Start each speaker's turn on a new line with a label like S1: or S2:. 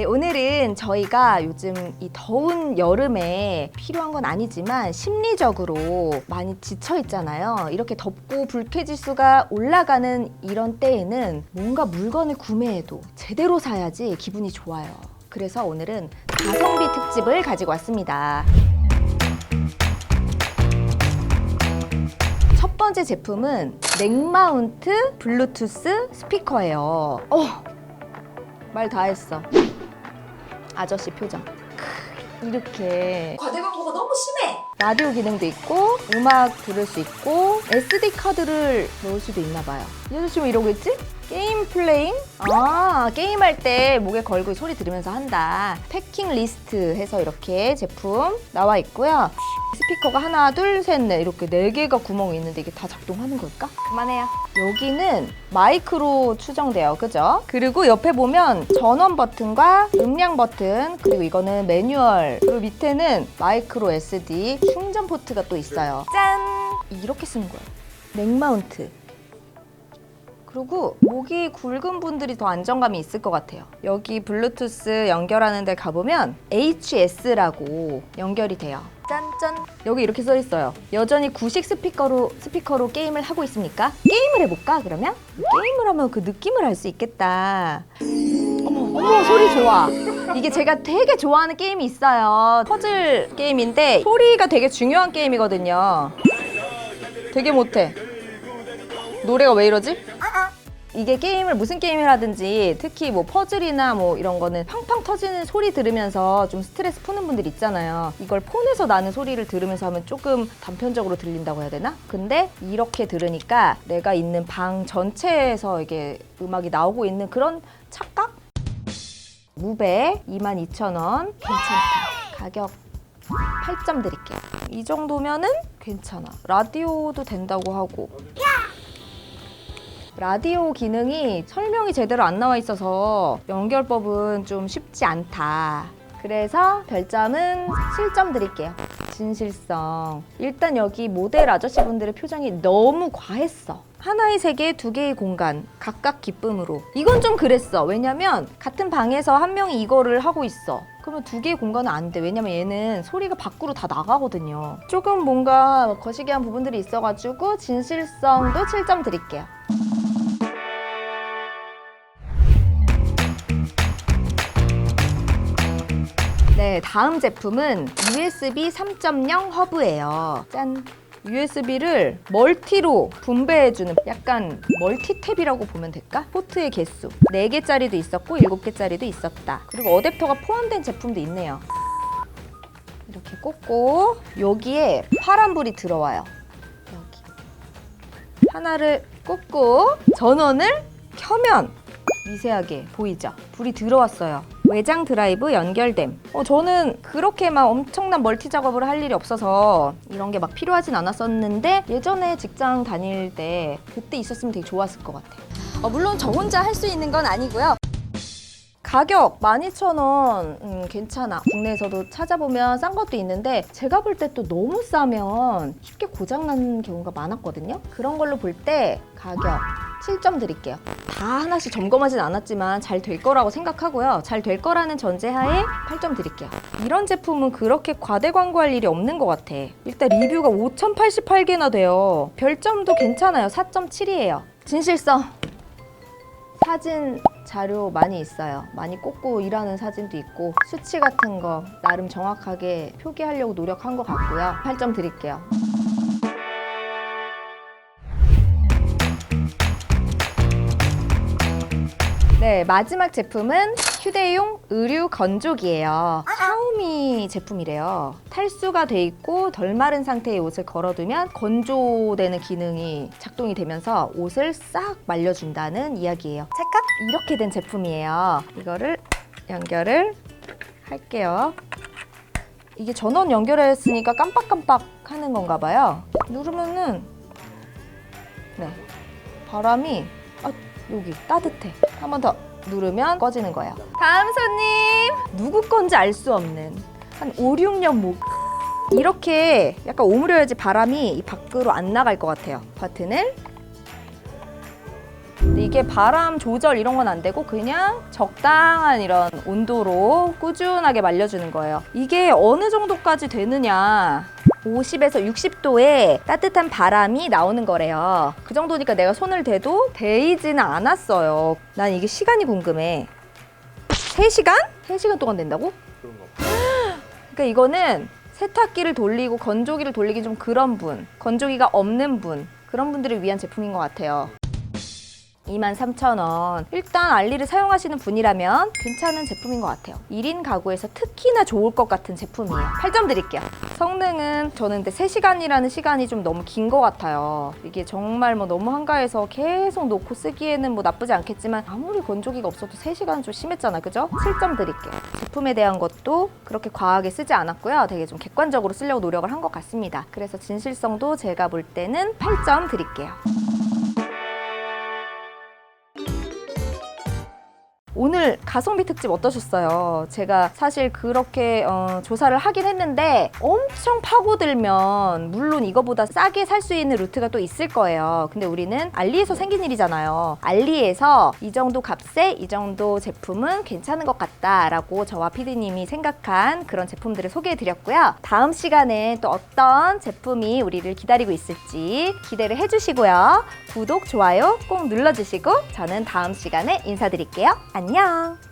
S1: 네, 오늘은 저희가 요즘 이 더운 여름에 필요한 건 아니지만 심리적으로 많이 지쳐 있잖아요. 이렇게 덥고 불쾌지수가 올라가는 이런 때에는 뭔가 물건을 구매해도 제대로 사야지 기분이 좋아요. 그래서 오늘은 가성비 특집을 가지고 왔습니다. 첫 번째 제품은 넥마운트 블루투스 스피커예요. 어, 말 다 했어. 아저씨 표정. 크, 이렇게
S2: 과대 광고가 너무 심해.
S1: 라디오 기능도 있고 음악 들을 수 있고 SD 카드를 넣을 수도 있나 봐요. 이 아저씨 왜 이러고 있지? 게임 플레잉? 아 게임할 때 목에 걸고 소리 들으면서 한다. 패킹 리스트 해서 이렇게 제품 나와 있고요. 스피커가 하나 둘 셋 넷 이렇게 네 개가 구멍이 있는데 이게 다 작동하는 걸까? 그만해요. 여기는 마이크로 추정돼요. 그죠? 그리고 옆에 보면 전원 버튼과 음량 버튼 그리고 이거는 매뉴얼 그리고 밑에는 마이크로 SD 충전 포트가 또 있어요. 짠! 이렇게 쓰는 거예요. 넥마운트. 그리고 목이 굵은 분들이 더 안정감이 있을 것 같아요. 여기 블루투스 연결하는 데 가보면 HS라고 연결이 돼요. 짠짠. 여기 이렇게 써 있어요. 여전히 구식 스피커로 스피커로 게임을 하고 있습니까? 게임을 해볼까 그러면? 게임을 하면 그 느낌을 알 수 있겠다. 어머, 소리 좋아. 이게 제가 되게 좋아하는 게임이 있어요. 퍼즐 게임인데 소리가 되게 중요한 게임이거든요. 되게 못해. 노래가 왜 이러지? 이게 게임을 무슨 게임을 하든지 특히 뭐 퍼즐이나 뭐 이런 거는 팡팡 터지는 소리 들으면서 좀 스트레스 푸는 분들 있잖아요. 이걸 폰에서 나는 소리를 들으면서 하면 조금 단편적으로 들린다고 해야 되나? 근데 이렇게 들으니까 내가 있는 방 전체에서 이게 음악이 나오고 있는 그런 착각? 무배 22,000원 괜찮다. 가격 8점 드릴게요. 이 정도면은 괜찮아. 라디오도 된다고 하고. 라디오 기능이 설명이 제대로 안 나와 있어서 연결법은 좀 쉽지 않다. 그래서 별점은 7점 드릴게요. 진실성. 일단 여기 모델 아저씨분들의 표정이 너무 과했어. 하나의 세계, 두 개의 공간, 각각 기쁨으로. 이건 좀 그랬어. 왜냐면 같은 방에서 한 명이 이거를 하고 있어. 그러면 두 개의 공간은 안 돼. 왜냐면 얘는 소리가 밖으로 다 나가거든요. 조금 뭔가 거시기한 부분들이 있어가지고 진실성도 7점 드릴게요. 네, 다음 제품은 USB 3.0 허브예요. 짠. USB를 멀티로 분배해주는 약간 멀티탭이라고 보면 될까? 포트의 개수 4개짜리도 있었고 7개짜리도 있었다. 그리고 어댑터가 포함된 제품도 있네요. 이렇게 꽂고 여기에 파란불이 들어와요. 여기. 하나를 꽂고 전원을 켜면 미세하게 보이죠? 불이 들어왔어요. 외장 드라이브 연결됨. 어, 저는 그렇게 막 엄청난 멀티 작업을 할 일이 없어서 이런 게 막 필요하진 않았었는데 예전에 직장 다닐 때 그때 있었으면 되게 좋았을 것 같아요. 어, 물론 저 혼자 할 수 있는 건 아니고요. 가격 12,000원. 음, 괜찮아. 국내에서도 찾아보면 싼 것도 있는데 제가 볼 때 또 너무 싸면 쉽게 고장나는 경우가 많았거든요. 그런 걸로 볼 때 가격 7점 드릴게요. 다 하나씩 점검하진 않았지만 잘 될 거라고 생각하고요. 잘 될 거라는 전제하에 8점 드릴게요. 이런 제품은 그렇게 과대 광고할 일이 없는 것 같아. 일단 리뷰가 5,088개나 돼요. 별점도 괜찮아요. 4.7이에요. 진실성. 사진 자료 많이 있어요. 많이 꽂고 일하는 사진도 있고 수치 같은 거 나름 정확하게 표기하려고 노력한 것 같고요. 8점 드릴게요. 네, 마지막 제품은 휴대용 의류 건조기예요. 샤오미 제품이래요. 탈수가 돼 있고 덜 마른 상태의 옷을 걸어두면 건조되는 기능이 작동이 되면서 옷을 싹 말려준다는 이야기예요. 찰칵 이렇게 된 제품이에요. 이거를 연결을 할게요. 이게 전원 연결했으니까 깜빡깜빡 하는 건가 봐요. 누르면은 네 바람이 아 여기 따뜻해. 한 번 더 누르면 꺼지는 거예요. 다음 손님 누구 건지 알 수 없는 한 5, 6년 목 이렇게 약간 오므려야지 바람이 이 밖으로 안 나갈 것 같아요. 버튼을 이게 바람 조절 이런 건 안 되고 그냥 적당한 이런 온도로 꾸준하게 말려주는 거예요. 이게 어느 정도까지 되느냐. 50에서 60도에 따뜻한 바람이 나오는 거래요. 그 정도니까 내가 손을 대도 데이지는 않았어요. 난 이게 시간이 궁금해. 3시간? 3시간 동안 된다고?
S2: 그런가 봐.
S1: 그러니까 이거는 세탁기를 돌리고 건조기를 돌리기 좀 그런 분, 건조기가 없는 분, 그런 분들을 위한 제품인 것 같아요. 23,000원. 일단 알리를 사용하시는 분이라면 괜찮은 제품인 것 같아요. 1인 가구에서 특히나 좋을 것 같은 제품이에요. 8점 드릴게요. 성능은 저는 근데 3시간이라는 시간이 좀 너무 긴 것 같아요. 이게 정말 뭐 너무 한가해서 계속 놓고 쓰기에는 뭐 나쁘지 않겠지만 아무리 건조기가 없어도 3시간은 좀 심했잖아. 그죠? 7점 드릴게요. 제품에 대한 것도 그렇게 과하게 쓰지 않았고요. 되게 좀 객관적으로 쓰려고 노력을 한 것 같습니다. 그래서 진실성도 제가 볼 때는 8점 드릴게요. 오늘 가성비 특집 어떠셨어요? 제가 사실 그렇게 어, 조사를 하긴 했는데 엄청 파고들면 물론 이거보다 싸게 살 수 있는 루트가 또 있을 거예요. 근데 우리는 알리에서 생긴 일이잖아요. 알리에서 이 정도 값에 이 정도 제품은 괜찮은 것 같다라고 저와 피디님이 생각한 그런 제품들을 소개해 드렸고요. 다음 시간에 또 어떤 제품이 우리를 기다리고 있을지 기대를 해주시고요. 구독, 좋아요 꼭 눌러주시고 저는 다음 시간에 인사드릴게요. 안녕!